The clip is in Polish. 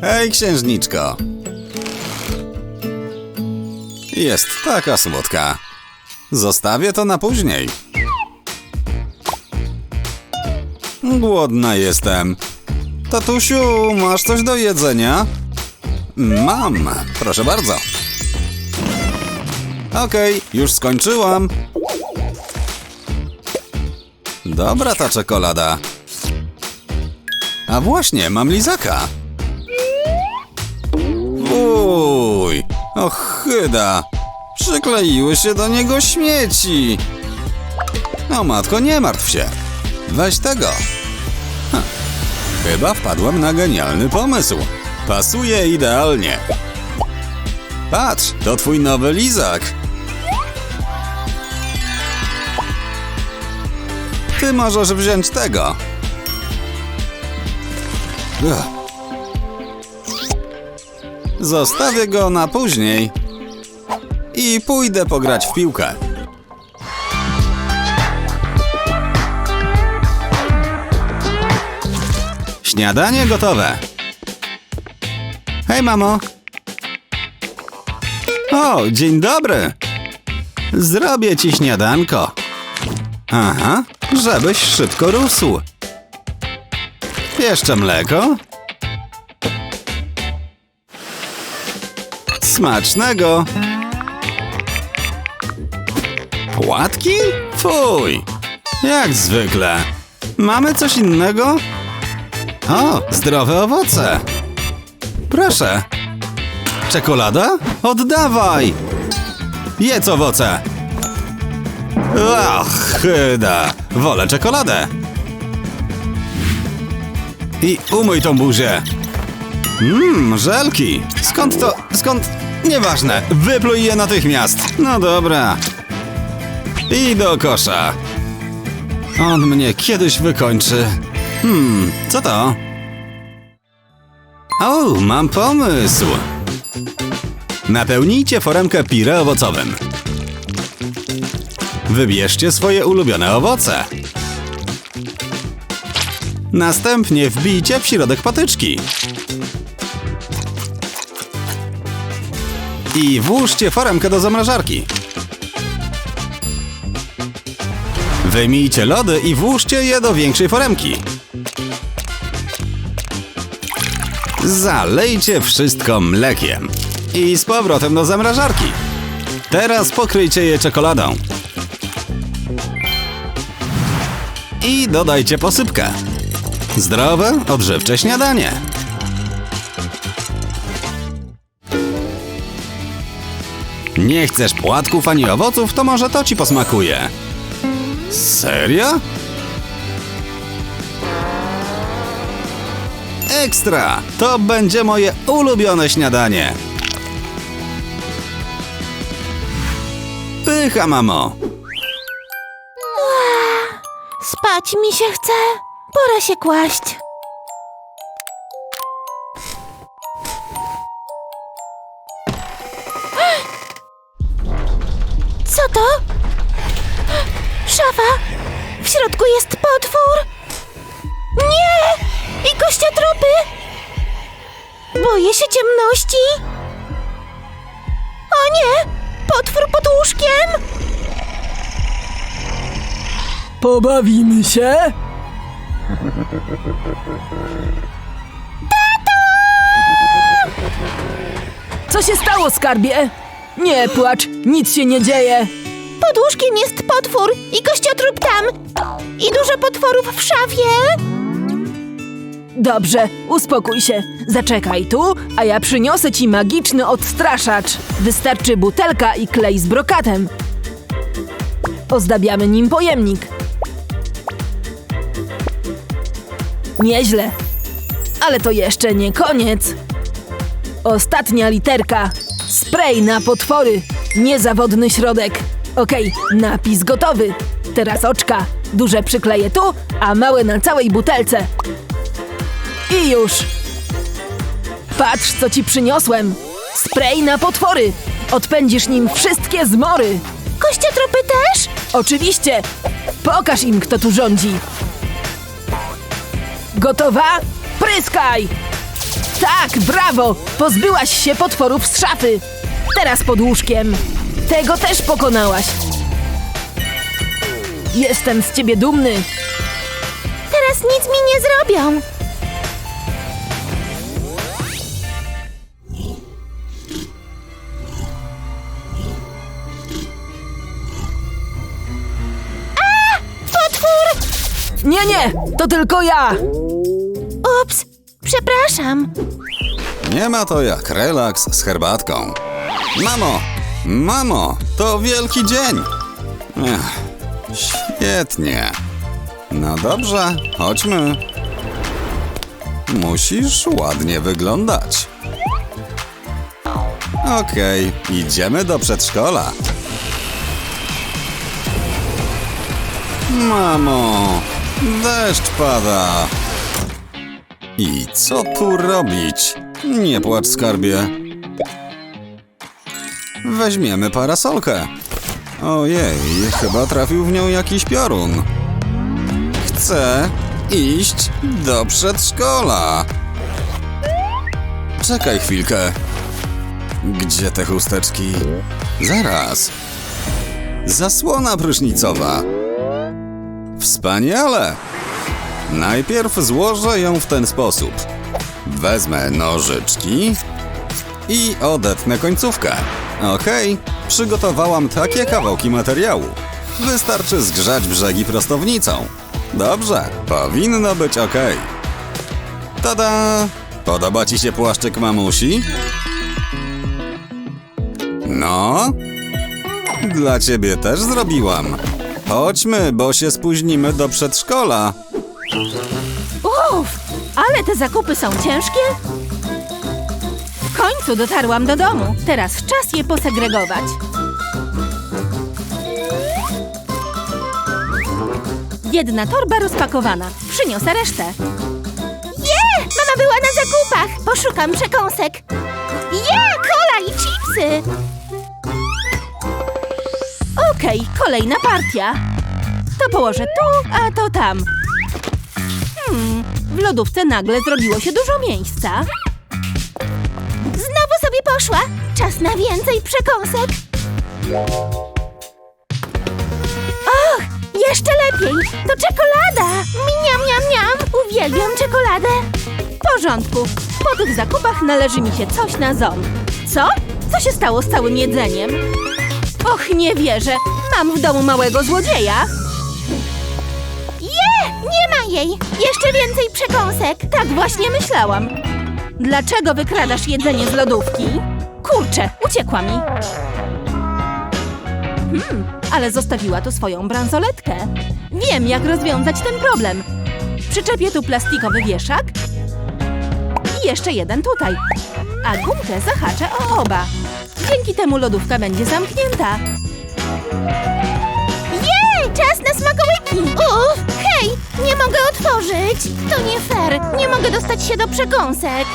Hej, księżniczko. Jest taka słodka. Zostawię to na później. Głodna jestem. Tatusiu, masz coś do jedzenia? Mam, proszę bardzo. Okej, już skończyłam. Dobra ta czekolada. A właśnie, mam lizaka. Uj, ochyda. Przykleiły się do niego śmieci. O matko, nie martw się. Weź tego. Hm. Chyba wpadłem na genialny pomysł. Pasuje idealnie. Patrz, to twój nowy lizak. Ty możesz wziąć tego. Zostawię go na później. I pójdę pograć w piłkę. Śniadanie gotowe. Hej, mamo. O, dzień dobry. Zrobię ci śniadanko. Aha, żebyś szybko rósł. Jeszcze mleko? Smacznego! Płatki? Fuj! Jak zwykle. Mamy coś innego? O, zdrowe owoce. Proszę. Czekolada? Oddawaj! Jedz owoce. Ach, chyda. Wolę czekoladę. I umyj tą buzię. Mmm, żelki. Skąd to? Skąd? Nieważne. Wypluj je natychmiast. No dobra. I do kosza. On mnie kiedyś wykończy. Hmm, co to? O, mam pomysł. Napełnijcie foremkę pire owocowym. Wybierzcie swoje ulubione owoce. Następnie wbijcie w środek patyczki. I włóżcie foremkę do zamrażarki. Wyjmijcie lody i włóżcie je do większej foremki. Zalejcie wszystko mlekiem. I z powrotem do zamrażarki. Teraz pokryjcie je czekoladą. I dodajcie posypkę. Zdrowe, odżywcze śniadanie. Nie chcesz płatków ani owoców, to może to ci posmakuje. Serio? Ekstra! To będzie moje ulubione śniadanie. Pycha, mamo. Spać mi się chce. Pora się kłaść. Co to? Szafa! W środku jest potwór! Nie! I kościotropy! Boję się ciemności! O nie! Potwór pod łóżkiem! Pobawimy się? Co się stało, skarbie? Nie płacz, nic się nie dzieje. Pod łóżkiem jest potwór i kościotrup tam! I dużo potworów w szafie! Dobrze, uspokój się. Zaczekaj tu, a ja przyniosę ci magiczny odstraszacz. Wystarczy butelka i klej z brokatem. Ozdabiamy nim pojemnik. Nieźle. Ale to jeszcze nie koniec. Ostatnia literka. Spray na potwory. Niezawodny środek. Okej, napis gotowy. Teraz oczka. Duże przykleję tu, a małe na całej butelce. I już. Patrz, co ci przyniosłem. Spray na potwory. Odpędzisz nim wszystkie zmory. Kościotropy też? Oczywiście. Pokaż im, kto tu rządzi. Gotowa? Pryskaj! Tak, brawo! Pozbyłaś się potworów z szafy. Teraz pod łóżkiem. Tego też pokonałaś. Jestem z ciebie dumny. Teraz nic mi nie zrobią. A! Potwór! Nie, nie! To tylko ja! Ups, przepraszam. Nie ma to jak relaks z herbatką. Mamo! Mamo! To wielki dzień! Ech, świetnie. No dobrze, chodźmy. Musisz ładnie wyglądać. Okej, idziemy do przedszkola. Mamo, deszcz pada. I co tu robić? Nie płacz, skarbie. Weźmiemy parasolkę. Ojej, chyba trafił w nią jakiś piorun. Chcę iść do przedszkola. Czekaj chwilkę. Gdzie te chusteczki? Zaraz. Zasłona prysznicowa. Wspaniale! Najpierw złożę ją w ten sposób. Wezmę nożyczki i odetnę końcówkę. Okej, przygotowałam takie kawałki materiału. Wystarczy zgrzać brzegi prostownicą. Dobrze, powinno być ok. Tada! Podoba ci się płaszczyk mamusi? No? Dla ciebie też zrobiłam. Chodźmy, bo się spóźnimy do przedszkola. Uff, ale te zakupy są ciężkie. W końcu dotarłam do domu. Teraz czas je posegregować. Jedna torba rozpakowana. Przyniosę resztę. Je! Mama była na zakupach. Poszukam przekąsek. Je! Kola i chipsy! Okej, kolejna partia. To położę tu, a to tam. Lodówce nagle zrobiło się dużo miejsca. Znowu sobie poszła. Czas na więcej przekąsek. Och, jeszcze lepiej. To czekolada. Miam, miam, miam. Uwielbiam czekoladę. W porządku. Po tych zakupach należy mi się coś na ząb. Co? Co się stało z całym jedzeniem? Och, nie wierzę. Mam w domu małego złodzieja. Je! Nie ma jej! Jeszcze więcej przekąsek! Tak właśnie myślałam. Dlaczego wykradasz jedzenie z lodówki? Kurczę, uciekła mi. Hmm, ale zostawiła tu swoją bransoletkę. Wiem, jak rozwiązać ten problem. Przyczepię tu plastikowy wieszak i jeszcze jeden tutaj. A gumkę zahaczę o oba. Dzięki temu lodówka będzie zamknięta. Jej, czas na smakołyki! Uff, nie mogę otworzyć! To nie fair, nie mogę dostać się do przekąsek.